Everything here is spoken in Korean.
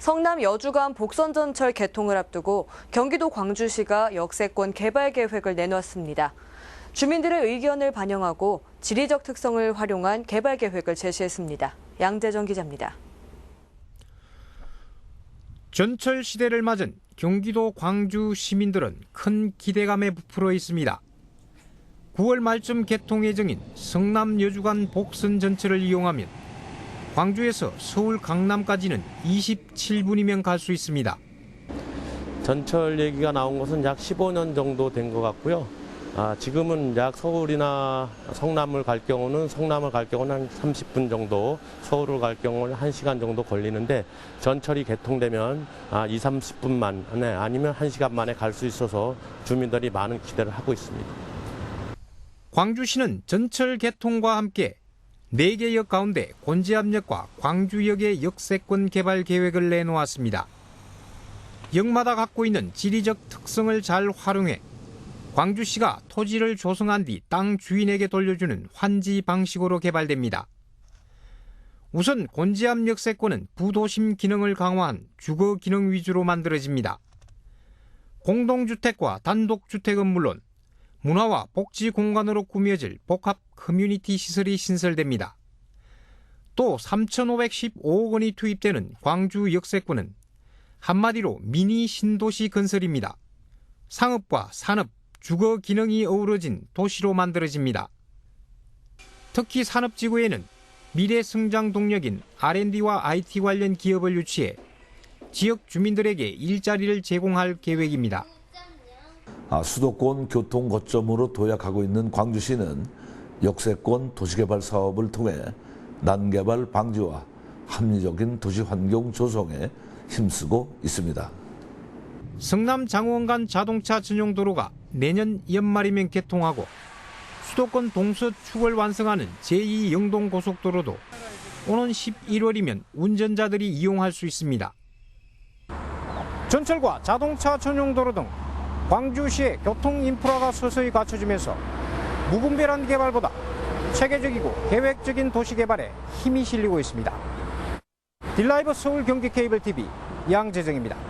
성남 여주간 복선전철 개통을 앞두고 경기도 광주시가 역세권 개발 계획을 내놓았습니다. 주민들의 의견을 반영하고 지리적 특성을 활용한 개발 계획을 제시했습니다. 양재정 기자입니다. 전철 시대를 맞은 경기도 광주 시민들은 큰 기대감에 부풀어 있습니다. 9월 말쯤 개통 예정인 성남 여주간 복선 전철을 이용하면 광주에서 서울 강남까지는 27분이면 갈 수 있습니다. 전철 얘기가 나온 것은 약 15년 정도 된 것 같고요. 아, 지금은 약 서울이나 성남을 갈 경우는 성남을 갈 경우는 한 30분 정도, 서울을 갈 경우는 1시간 정도 걸리는데 전철이 개통되면 아, 2, 30분 만에 아니면 1시간 만에 갈 수 있어서 주민들이 많은 기대를 하고 있습니다. 광주시는 전철 개통과 함께 4개 역 가운데 곤지암역과 광주역의 역세권 개발 계획을 내놓았습니다. 역마다 갖고 있는 지리적 특성을 잘 활용해 광주시가 토지를 조성한 뒤 땅 주인에게 돌려주는 환지 방식으로 개발됩니다. 우선 곤지암 역세권은 부도심 기능을 강화한 주거 기능 위주로 만들어집니다. 공동주택과 단독주택은 물론 문화와 복지 공간으로 꾸며질 복합 커뮤니티 시설이 신설됩니다. 또 3,515억 원이 투입되는 광주 역세권은 한마디로 미니 신도시 건설입니다. 상업과 산업, 주거 기능이 어우러진 도시로 만들어집니다. 특히 산업지구에는 미래 성장 동력인 R&D와 IT 관련 기업을 유치해 지역 주민들에게 일자리를 제공할 계획입니다. 아, 수도권 교통 거점으로 도약하고 있는 광주시는 역세권 도시개발 사업을 통해 난개발 방지와 합리적인 도시 환경 조성에 힘쓰고 있습니다. 성남 장원 간 자동차 전용 도로가 내년 연말이면 개통하고 수도권 동서 축을 완성하는 제2 영동 고속도로도 오는 11월이면 운전자들이 이용할 수 있습니다. 전철과 자동차 전용 도로 등 광주시의 교통 인프라가 서서히 갖춰지면서 무분별한 개발보다 체계적이고 계획적인 도시 개발에 힘이 실리고 있습니다. 딜라이브 서울 경기 케이블 TV 양재정입니다.